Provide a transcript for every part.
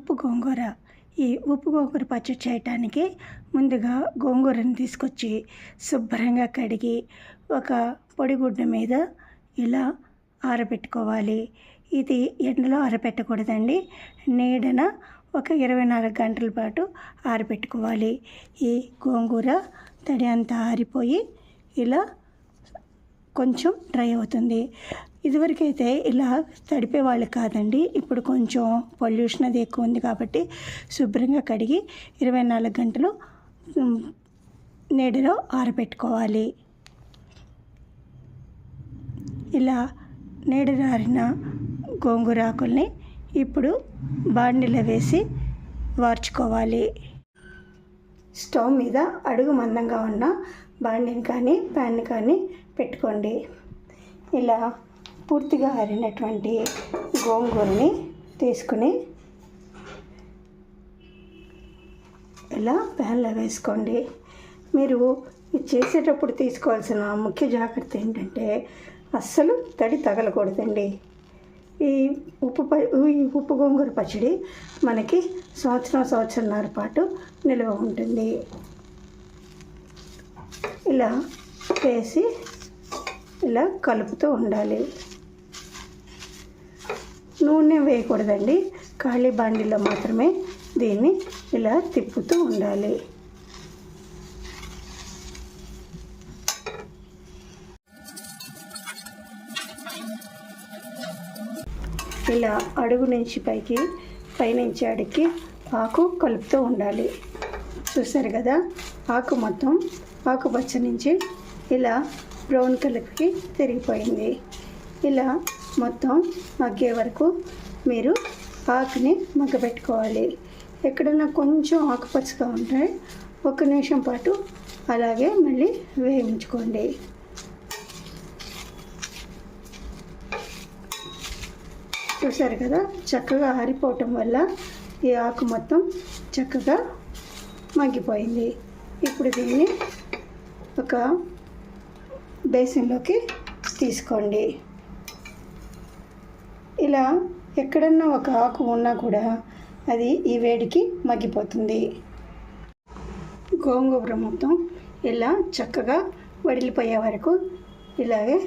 ఉప్పు గోంగూర. ఈ ఉప్పు గోంగూర పచ్చడి చేయటానికి ముందుగా గోంగూరను తీసుకొచ్చి శుభ్రంగా కడిగి ఒక పొడిగుడ్డ మీద ఇలా ఆరబెట్టుకోవాలి. ఇది ఎండలో ఆరబెట్టకూడదండి. నీడన ఒక ఇరవై నాలుగు గంటల పాటు ఆరబెట్టుకోవాలి. ఈ గోంగూర తడి అంతా ఆరిపోయి ఇలా కొంచెం డ్రై అవుతుంది. ఇదివరకైతే ఇలా తడిపే వాళ్ళు కాదండి. ఇప్పుడు కొంచెం పొల్యూషన్ అది ఎక్కువ ఉంది కాబట్టి శుభ్రంగా కడిగి ఇరవై నాలుగు గంటలు నీడలో ఆరబెట్టుకోవాలి. ఇలా నీడలో ఆరిన గోంగూర ఆకుల్ని ఇప్పుడు బాండిలో వేసి వార్చుకోవాలి. స్టవ్ మీద అడుగు మందంగా ఉన్న బాండిని కానీ ప్యాన్ని కానీ పెట్టుకోండి. ఇలా పూర్తిగా ఆరినటువంటి గోంగూరని తీసుకుని ఇలా ప్యాన్లో వేసుకోండి. మీరు ఇది చేసేటప్పుడు తీసుకోవాల్సిన ముఖ్య జాగ్రత్త ఏంటంటే అస్సలు తడి తగలకూడదండి. ఈ ఉప్పు ప ఈ ఉప్పు గోంగూర పచ్చడి మనకి సంవత్సరం సంవత్సరంన్నర పాటు నిల్వ ఉంటుంది. ఇలా వేసి ఇలా కలుపుతూ ఉండాలి. నూనె వేయకూడదండి. ఖాళీ బాండిలో మాత్రమే దీన్ని ఇలా తిప్పుతూ ఉండాలి. ఇలా అడుగు నుంచి పైకి పైనుంచి అడిగి ఆకు కలుపుతూ ఉండాలి. చూసారు కదా? ఆకు మొత్తం ఆకుపచ్చ నుంచి ఇలా బ్రౌన్ కలర్కి తిరిగిపోయింది. ఇలా మొత్తం మగ్గే వరకు మీరు ఆకుని మగ్గబెట్టుకోవాలి. ఎక్కడన్నా కొంచెం ఆకుపచ్చగా ఉంటే ఒక నిమిషం పాటు అలాగే మళ్ళీ వేయించుకోండి. చూసారు కదా? చక్కగా ఆరిపోవటం వల్ల ఈ ఆకు మొత్తం చక్కగా మగ్గిపోయింది. ఇప్పుడు దీన్ని ఒక బేసిన్లోకి తీసుకోండి. ఇలా ఎక్కడన్నా ఒక ఆకు ఉన్నా కూడా అది ఈ వేడికి మగ్గిపోతుంది. గోంగూర మొత్తం ఇలా చక్కగా వడిలిపోయే వరకు ఇలాగే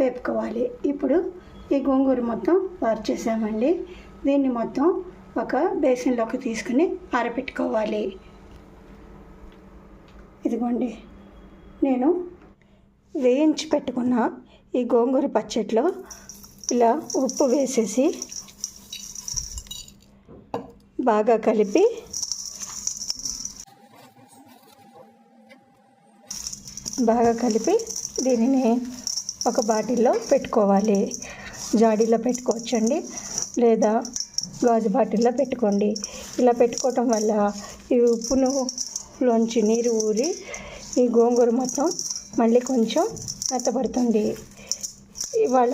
వేపుకోవాలి. ఇప్పుడు ఈ గోంగూర మొత్తం వార్చేసామండి. దీన్ని మొత్తం ఒక బేసిన్లోకి తీసుకుని ఆరబెట్టుకోవాలి ఇదిగోండి. నేను వేయించి పెట్టుకున్న ఈ గోంగూర పచ్చడిలో ఇలా ఉప్పు వేసేసి బాగా కలిపి బాగా కలిపి దీనిని ఒక బాటిల్లో పెట్టుకోవాలి. జాడీలో పెట్టుకోవచ్చండి. లేదా గాజు బాటిల్లో పెట్టుకోండి. ఇలా పెట్టుకోవటం వల్ల ఈ ఉప్పును లోంచి నీరు ఊరి ఈ గోంగూర మొత్తం మళ్ళీ కొంచెం మెత్తబడుతుంది. ఇవాళ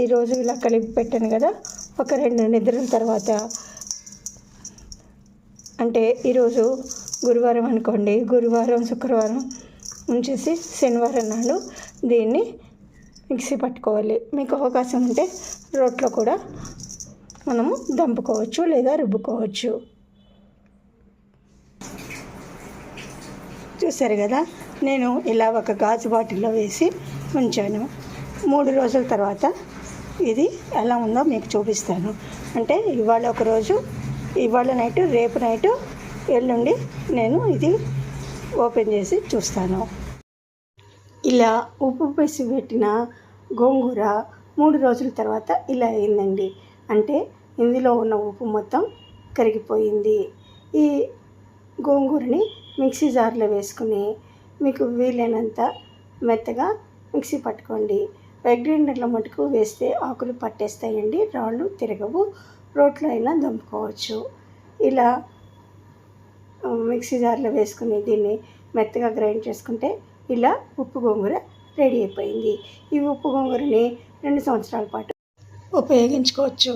ఈరోజు ఇలా కలిపి పెట్టాను కదా ఒక రెండు నిద్రల తర్వాత. అంటే ఈరోజు గురువారం అనుకోండి గురువారం శుక్రవారం ఉంచేసి శనివారం నాడు దీన్ని మిక్సీ పట్టుకోవాలి. మీకు అవకాశం ఉంటే రోట్లో కూడా మనము దంపుకోవచ్చు లేదా రుబ్బుకోవచ్చు. చూసారు కదా నేను ఇలా ఒక గాజు బాటిల్లో వేసి ఉంచాను. మూడు రోజుల తర్వాత ఇది ఎలా ఉందో మీకు చూపిస్తాను. అంటే ఇవాళ ఒక రోజు ఇవాళ నైట్ రేపు నైట్ ఎల్లుండి నేను ఇది ఓపెన్ చేసి చూస్తాను. ఇలా ఉప్పు వేసి పెట్టిన గోంగూర మూడు రోజుల తర్వాత ఇలా అయిందండి. అంటే ఇందులో ఉన్న ఉప్పు మొత్తం కరిగిపోయింది. ఈ గోంగూరని మిక్సీ జార్లో వేసుకుని మీకు వీలైనంత మెత్తగా మిక్సీ పట్టుకోండి. గ్రైండర్లో మటుకు వేస్తే ఆకులు పట్టేస్తాయండి. రాళ్ళు తిరగవు. రోట్లో అయినా దంపుకోవచ్చు. ఇలా మిక్సీ జార్లో వేసుకుని దీన్ని మెత్తగా గ్రైండ్ చేసుకుంటే ఇలా ఉప్పు గోంగూర రెడీ అయిపోయింది. ఈ ఉప్పు గోంగూరని రెండు సంవత్సరాల పాటు ఉపయోగించుకోవచ్చు.